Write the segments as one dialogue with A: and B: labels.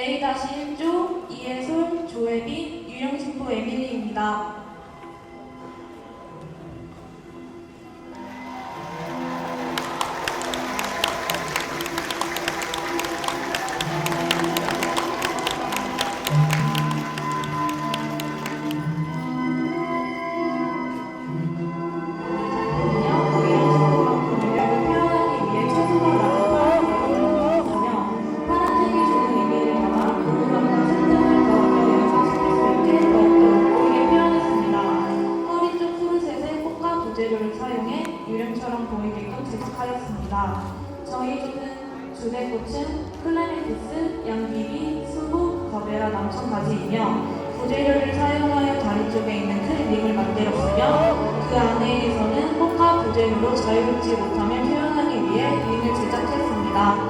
A: A-1조 이해솔, 조혜빈, 유영신부 에밀리입니다. 꽃은 클레멘티스, 양귀비, 수국, 거베라, 남청가지이며 부재료를 사용하여 다리 쪽에 있는 큰 링을 만들었으며 그 안에서는 꽃과 부재료로 자유롭지 못함을 표현하기 위해 링을 제작했습니다.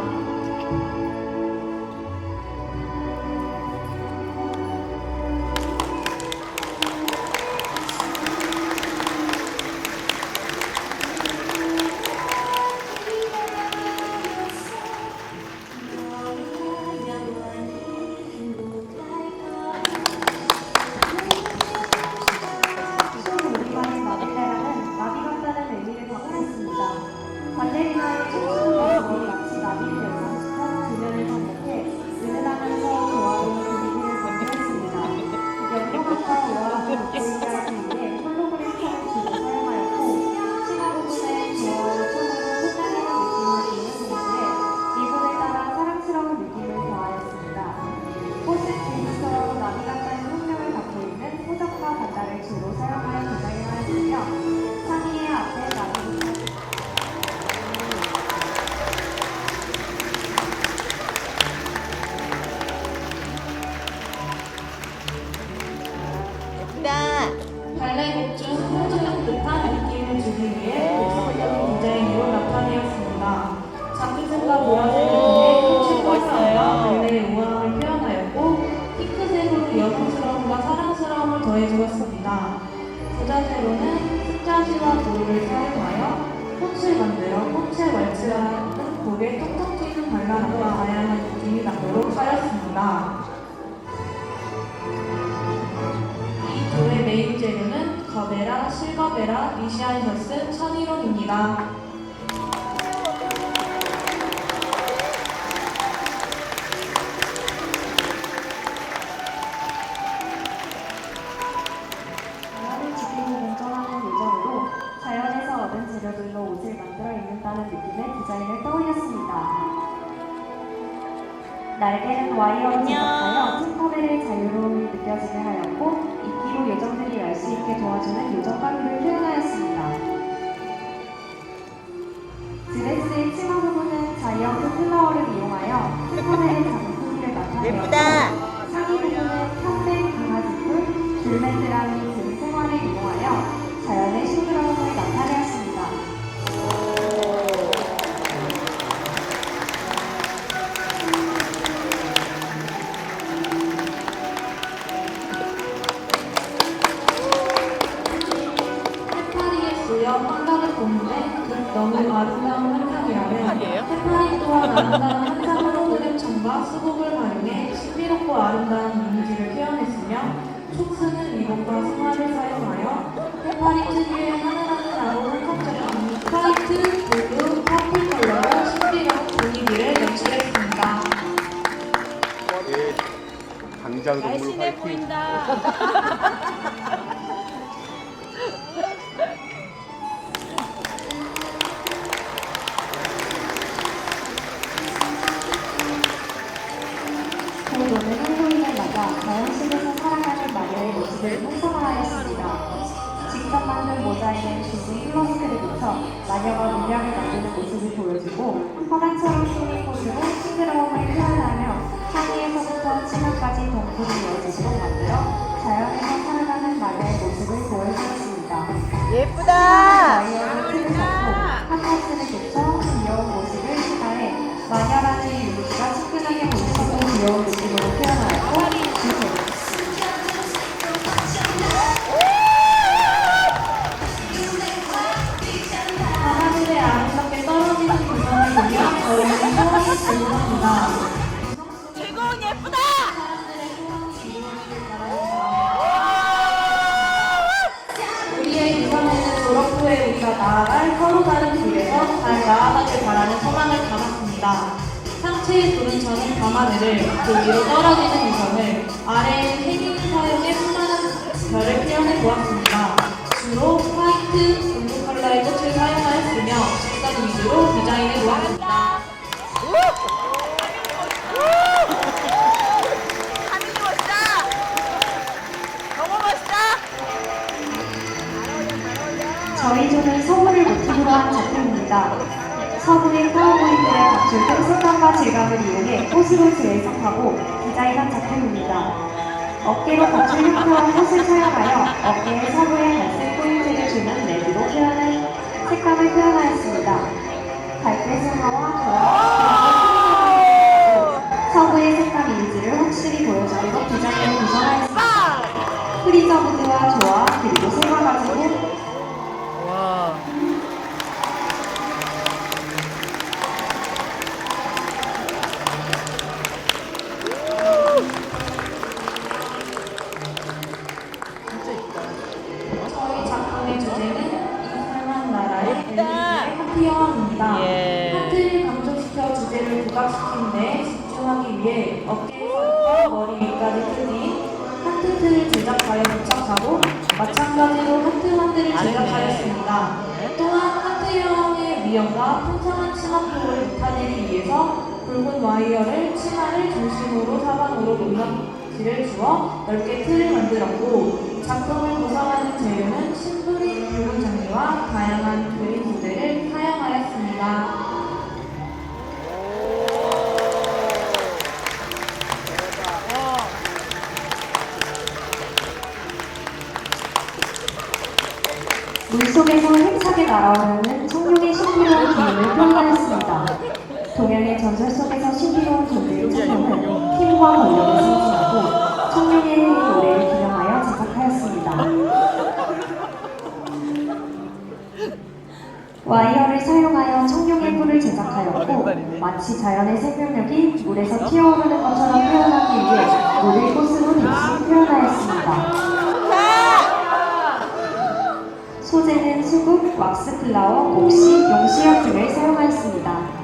A: 베라, 실거베라, 미시안셔스, 천일홍입니다.
B: 자연을 지키고 공존하는 요정으로 자연에서 얻은 재료들로 옷을 만들어 입는다는 느낌의 디자인을 떠올렸습니다. 날개는 와이어로. 제작하여 팀커벨의 자유로움이 느껴지게 하였고 입기로 요정들 이날수 있게 도와주는 요정가루를 표현하였습니다. 드레스의 치마 부분은 자이언트 플라워를 이용하여 크기를 나타내었고
C: 예쁘다.
B: 상의 부분은 현대 강아지풀, 줄맨드라는
A: 환각을 보는데 그 너무 아름다운
C: 해파리예요?
A: 해파리 또한 아름다운 환상으로 흐름청과 수국을 활용해 신비롭고 아름다운 이미지를 표현했으며 촉수는 리본과 승화를 사용하여 해파리 특유의 하늘하늘하고 환상적인 화이트, 블루, 퍼플 컬러로 신비로운 분위기를 연출했습니다.
D: 예, 당장 동물
C: 날씬해
D: 화이팅.
C: 보인다.
B: 마녀의 모습을 풍성화하였습니다. 직접 만든 모자에는 긴 플러스를 붙여 마녀가 문양을 만드는 모습을 보여주고 화관처럼 쏘는 포즈로 싱그러움을 표현하며 상의에서부터 치마까지 동풀이 이어지도록 만들어 자연에서 살아가는 마녀의 모습을 보여주었습니다.
C: 예쁘다.
B: 와이어를 틀을 잡고 한 가스를 붙여 귀여운 모습을 추가해 마녀라는 이미지가 나아갈 서로 다른
A: 길에서 잘 나아가길 바라는 소망을 담았습니다. 상체의 도른천인 가마늘을 그 위로 떨어지는 이성을 아래의 생긴 사용에 수많은 별을 표현해 보았습니다. 주로 화이트, 공주 컬러의 꽃을 사용하였으며 직선 위주로 디자인해 보았습니다.
B: 등 색감과 질감을 이용해 꽃으로 재해석하고 디자인한 작품입니다. 어깨로 각출 형태와 꽃을 사용 하트
A: 틀을 제작하여 부착하고 마찬가지로 하트 한들을
C: 안 했네.
A: 제작하였습니다.
C: 네.
A: 또한 하트 여왕의 위험과 풍성한 치마표를 나타내기 위해서 굵은 와이어를 치마를 중심으로 사방으로 높낮이를 주어 넓게 틀을 만들었고 작품을 구성하는 재료는 심부린 붉은 장미와 다양한 그림
B: 날아오르는 청룡의 신비로운 기운을 표현하였습니다. 동양의 전설 속에서 신비로운 존재인 청룡은 힘과 권력을 상징하고 청룡의 노래를 기념하여 제작하였습니다. 와이어를 사용하여 청룡의 뿔을 제작하였고 마치 자연의 생명력이 물에서 튀어오르는 플라워, 옥시, 용시약 등을 사용하였습니다.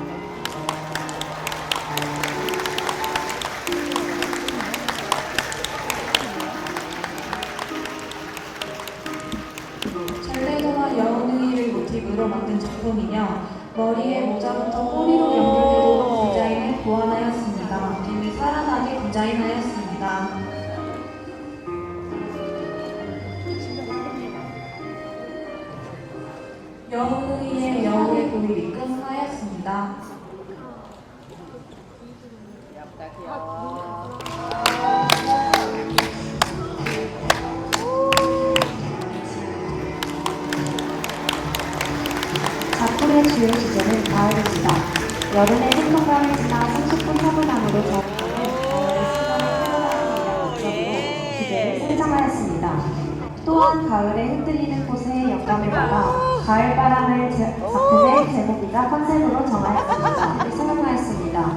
A: 전래동화 여운의를 모티브로 만든 작품이며 머리에 모자부터 꼬리로 연결되도록 디자인을 보완하였습니다. 뒤를 살아나게 디자인하였습니다. 여우의 꼬리를 입금하였습니다.
C: 귀엽다, 귀여워.
B: 작품의 주요 주제는 가을입니다. 여름의 행동감을 지나 30분 화분함으로 정리하는 가을의 시간을 표현하는 목적으로 주제를 선정하였습니다. 또한 가을에 흔들리는 꽃의 영감을 받아 가을 바람을 제- 작품의 제목이자 컨셉으로 정하였습니다. 사용하였습니다.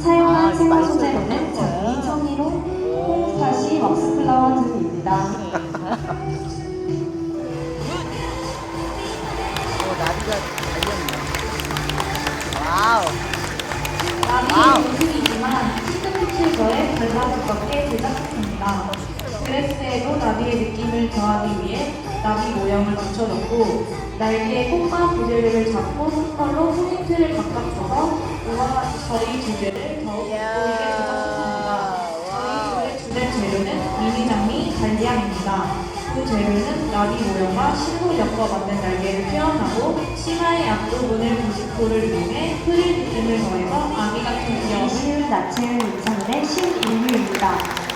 B: 사용한 생화 소재로는 장미, 청이로, 홍사시, 왁스플라워 등입니다.
C: 와우.
A: 나비의 모습이지만 시크피츠에 결과 두껍게 제작했습니다. 드레스에도 나비의 느낌을 더하기 위해 나비 모형을 붙여넣고 날개에 꽃과 부재료를 잡고 손걸로 포인트를 각각 줘서 우와 저희 주제를 더욱 돋보이게 제작했습니다. 저희 주제 재료는 미니 장미 달리앙입니다. 그 재료는 나비 모형과 실로 엮어 만든 날개를 표현하고 치마의 앞부분을 90도를 이용해 프릴 느낌을 더해서 아기 같은 귀여움을
B: 나체은 임창은의 신인류입니다.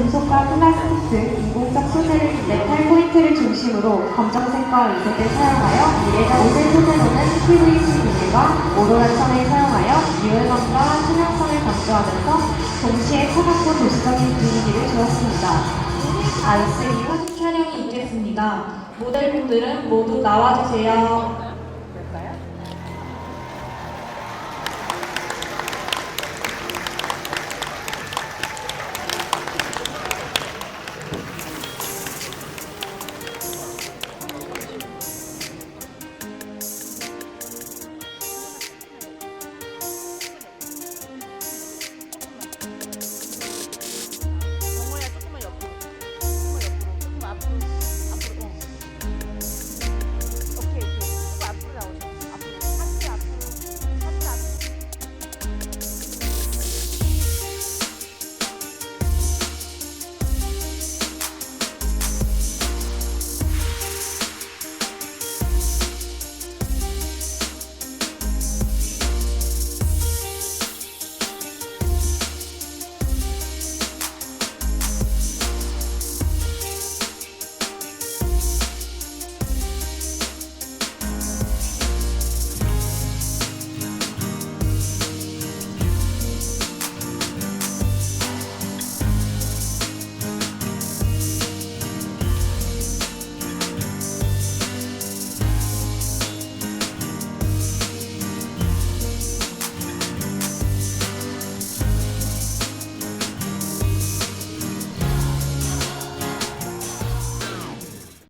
B: 금속과 플라스틱 등 인공적 소재를 메탈 포인트를 중심으로 검정색과 은색을 사용하여 미래적 옷의 소재로는 PVC 비닐과 오로라 천을 사용하여 유연함과 투명성을 강조하면서 동시에 차갑고 도시적인 분위기를 주었습니다. 아이스
A: 사진 촬영이 있겠습니다. 모델분들은 모두 나와주세요.